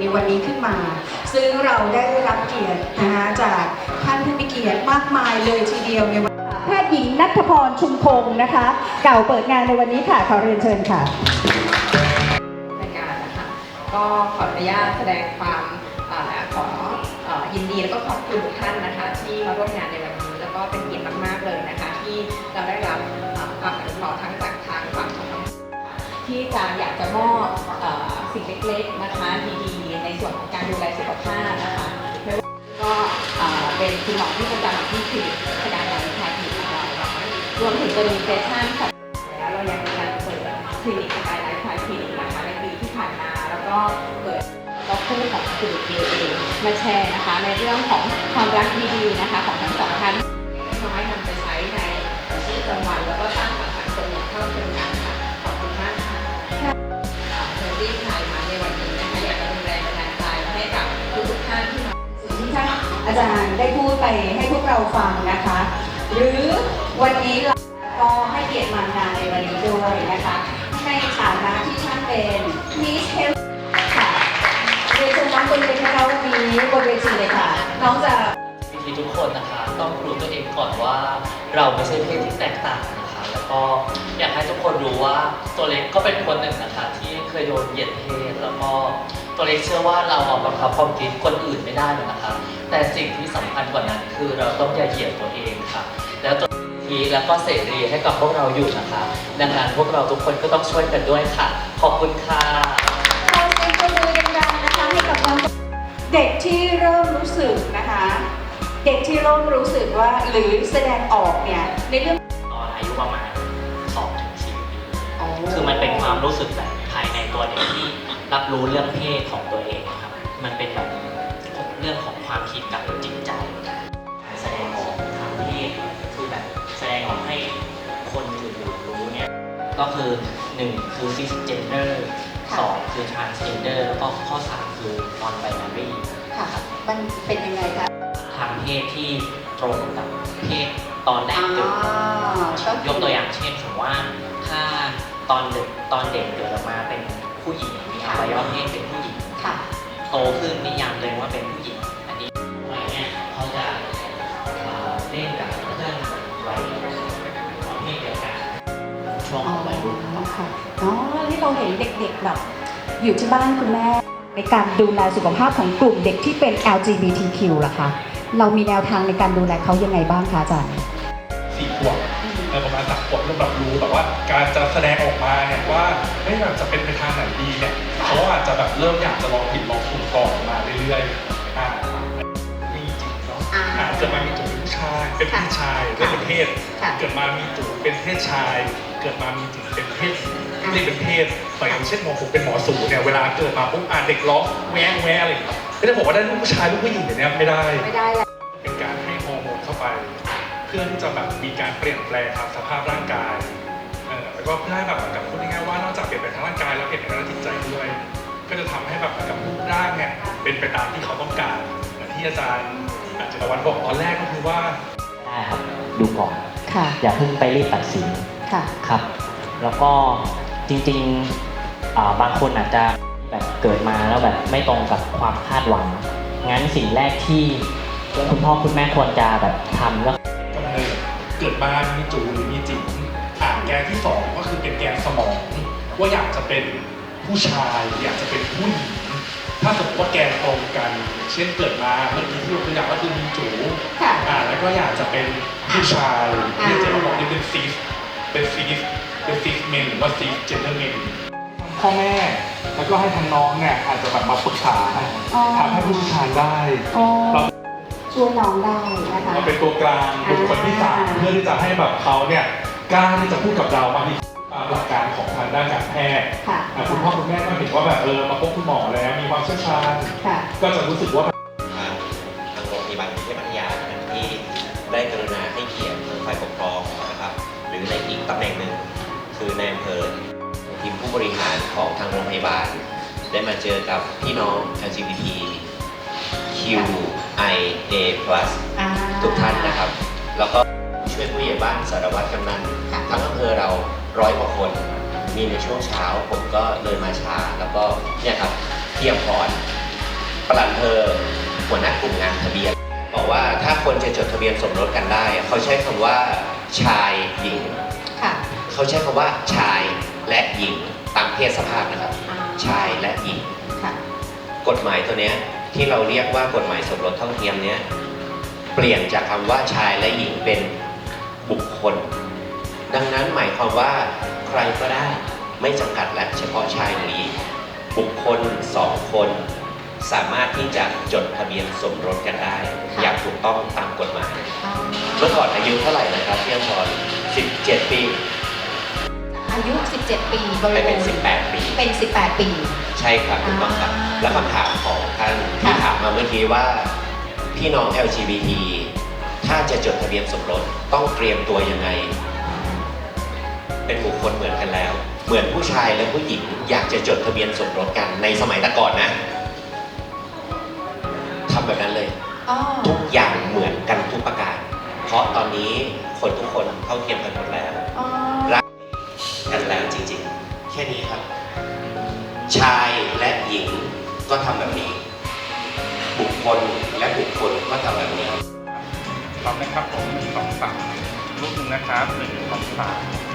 ในวันนี้ขึ้นมา ซึ่งเราได้รับเกียรตินะคะจากท่านผู้มีเกียรติมากมายเลยทีเดียวในวันแพทย์หญิงนัทพรชุมคงนะคะเก่าเปิดงานในวันนี้ค่ะขอเรียนเชิญค่ะรายการนะคะก็ขออนุญาตแสดงความอขออยินดีแล้วก็ขอบคุณทุกท่านนะคะ ที่มาร่วมงานในวันนี้แล้วก็เป็นเกียรติมากๆเลยนะคะ ที่เราได้รับอ่อความอนุเคราะห์ทั้งจากทางฝั่งของที่จะอยากจะมอบสิ่งเล็กๆนะคะดี ในส่วนของการดูแลสุขภาพนะคะไม่ว่าก็เป็นคุณหมอที่ประจำที่คลินิกพยาบาลวิชาคลินิกของเรารวมถึงจะมีเซสชั่นค่ะแล้วเรายังมีการเปิดคลินิกสกายไลฟ์ไตล์คลินิกนะคะในปีที่ผ่านมาแล้วก็เปิดก็คู่ของคลินิกเองมาแชร์นะคะ ในเรื่องของความรักดีๆนะคะของทั้งสองท่านน้อยนำไปใช้ในชีวิตประจำวัน จารย์ได้พูดไปให้พวกเราฟังนะคะ หรือวันนี้เราก็ให้เกียรติมางานในวันนี้ด้วยนะคะ ในฐานะที่ท่านเป็นมิสเฮลค่ะเรียนเชิญน้องบนเวทีเราวันนี้บนเวทีเลยค่ะ น้องจะวิธีทุกคนนะคะต้องรู้ตัวเองก่อนว่าเราไม่ใช่เพศที่แตกต่างนะคะ แล้วก็อยากให้ทุกคนรู้ว่าตัวเล็กก็เป็นคนหนึ่งนะคะ ที่เคยโดนเหยียดเพศแล้วก็ ตัวเล็กเชื่อว่าเราเอาบังคับความคิดคนอื่นไม่ได้หรอกนะคะแต่สิ่งที่สำคัญกว่านั้นคือเราต้องอย่าเหยียดตัวเองค่ะ แล้วตัวทีแล้วก็เสรีให้กับพวกเราอยู่นะคะดังนั้นพวกเราทุกคนก็ต้องช่วยกันด้วยค่ะ ขอบคุณค่ะขอเสียงปรบมือดังๆนะคะให้กับน้องเด็กที่เริ่มรู้สึกนะคะ เด็กที่เริ่มรู้สึกว่าหรือแสดงออกเนี่ยในเรื่องตอนอายุประมาณ2ถึง4ปีอ๋อคือมันเป็นความรู้สึกแบบภายในตัวเด็กที่ รับรู้เรื่องเพศของตัวเองครับ มันเป็นแบบเรื่องของความคิดกับจิตใจการแสดงออกทางเพศคือแบบแสดงออกให้คนอื่นรู้เนี่ยก็คือหนึ่งคือ cisgender สองคือ transgender แล้วก็ข้อสามคือ non binary ค่ะ มันเป็นยังไงคะทางเพศที่ตรงกับเพศตอนแรกเกิดอ่าก็คืยกตัวอย่างเช่นสมมติว่าถ้าตอนเด็กตอนเด็กเกิดออกมาเป็น ผู้หญิงมีอวัยวะเพศเป็นผู้หญิงค่ะ โตขึ้นนิยามตัวเองว่าเป็นผู้หญิง อันนี้วัยเนี่ยเขาจะเอ่อเล่นกับเพื่อนวัยเพศเดียวกันช่วงของวัยรุ่นครับค่ะอ๋อที่เราเห็นเด็กๆแบบอยู่ที่บ้านคุณแม่ ในการดูแลสุขภาพของกลุ่มเด็กที่เป็น LGBTQ ล่ะคะ เรามีแนวทางในการดูแลเขายังไงบ้างคะอาจารย์สี่ขวบเออประมาณสามขวบเริ่มแบบรู้แบบว่าการจะแสดงออกมาเนี่ยว่าเฮ้ยแบบจะเป็นไปทางไหนดีเนี่ยเขาอาจจะแบบเริ่มอยากจะลองผิดลองถูกก่อนมาเรื่อยๆอ่ามีจิตเนาะอ่าอ่าเกิดมามีจุดเป็นผู้ชายเป็นผู้ชายเรียกเป็นเพศค่ะเกิดมามีจุดเป็นเพศชาย เกิดมามีจุดเป็นเพศอ่าเรียกเป็นเพศอย่างเช่นหมอผมเป็นหมอสูเนี่ยเวลาเกิดมาปุ๊บอ่านเด็กร้องแวงแวงอะไรอย่างเงี้ยไม่ได้บอกว่าได้ลูกผู้ชายลูกผู้หญิงอย่างเนี้ยไม่ได้ไม่ได้ เพื่อที่จะแบบมีการเปลี่ยนแปลงทางสภาพร่างกายเออแล้วก็เพื่อให้แบบเหมือนกับพูดง่ายๆว่านอกจากเปลี่ยนแปลงทางร่างกายแล้วเปลี่ยนแปลงทางจิตใจด้วย ก็จะทำให้แบบเหมือนกับรูปร่างเนี่ยเป็นไปตามที่เขาต้องการเหมือนที่อาจารย์อาจารย์วันบอกตอนแรกก็คือว่า ได้ครับดูก่อน ค่ะ อย่าเพิ่งไปรีบตัดสินค่ะ ครับ แล้วก็จริงๆอ่าบางคนอาจจะแบบเกิดมาแล้วแบบไม่ตรงกับความคาดหวัง งั้นสิ่งแรกที่คุณพ่อคุณแม่ควรจะแบบทำก็กำเนิด เกิดมามีจูหรือมีจิ๋มอ่าแกนที่สองก็คือเป็นแกนสมอง ว่าอยากจะเป็นผู้ชายอยากจะเป็นผู้หญิงถ้าสมมติว่าแกนตรงกัน เช่นเกิดมาเมื่อกี้ที่ยกตัวอย่างก็คือมีจูค่ะอ่าแล้วก็อยากจะเป็นผู้ชายอ่าที่จะมาบอกนี่เป็นซีสเป็นซีสเป็นซีสเมนหรือว่าซีสเจนเดอร์เมนพ่อแม่แล้วก็ให้ทางน้องเนี่ยอาจจะแบบมาปรึกษาอ๋อทำให้ผู้เชี่ยวชาญได้อ๋อเราช่วยน้องได้นะคะ เราเป็นตัวกลางเป็นคนที่สามเพื่อที่จะให้แบบเขาเนี่ยกล้าที่จะพูดกับเราบางทีตามหลักการของทางด้านการแพทย์ค่ะ อะคุณพ่อคุณแม่ก็เห็นว่าแบบเออมาพบคุณหมอแล้วมีความเชี่ยวชาญค่ะ ก็จะรู้สึกว่า ทางทางโรงพยาบาลกรุงเทพพัทยานะครับที่ได้กรุณาให้เกียรติฝ่ายปกครองนะครับ หรือในอีกตำแหน่งหนึ่งคือในอำเภอทีมผู้บริหารของทางโรงพยาบาล ได้มาเจอกับพี่น้อง LGBT QIA+ อ่า ทุกท่านนะครับ แล้วก็ช่วยผู้ใหญ่บ้านสารวัตรกำนันค่ะ ทั้งอำเภอเราร้อยกว่าคน มีในช่วงเช้าผมก็เลยมาช้าแล้วก็เนี่ยครับเพียงพรปลัดอำเภอหัวหน้ากลุ่มงานทะเบียน บอกว่าถ้าคนจะจดทะเบียนสมรสกันได้ เขาใช้คำว่าชายหญิง ค่ะเขาใช้คำว่าชายและหญิงตามเพศสภาพนะครับ อ่าชายและหญิง ค่ะ กฎหมายตัวเนี้ย ที่เราเรียกว่ากฎหมายสมรสเท่าเทียมเนี้ยเปลี่ยนจากคำว่าชายและหญิงเป็นบุคคล ดังนั้นหมายความว่าใครก็ได้ไม่จำกัดและเฉพาะชายหรือหญิงบุคคลสองคนสามารถที่จะจดทะเบียนสมรสกันได้ อย่างถูกต้องตามกฎหมาย เมื่อก่อนอายุเท่าไหร่นะครับพี่อมพร17 ปี อายุ 17 ปีบไปริเป็นบูรณ์18 ปี เป็น 18 ปี ใช่ครับถูกต้องครับ อ่าและคำถามของท่านที่ค่ะ ถามมาเมื่อกี้ว่า พี่น้อง LGBT ถ้าจะจดทะเบียนสมรสต้องเตรียมตัวยังไง เป็นบุคคลเหมือนกันแล้ว เหมือนผู้ชายและผู้หญิงอยากจะจดทะเบียนสมรสกันในสมัยแต่ก่อนนะทำแบบนั้นเลย อ๋อทุกอย่างเหมือนกันทุกประการ เพราะตอนนี้คนทุกคนเท่าเทียมกันหมดแล้วอ๋อรัก กันแล้วจริงๆ แค่นี้ครับ ชายและหญิงก็ทำแบบนี้ บุคคลและบุคคลก็ทำแบบนี้พร้อมนะครับผมสองสามรูปหนึ่งนะครับหนึ่งสองสาม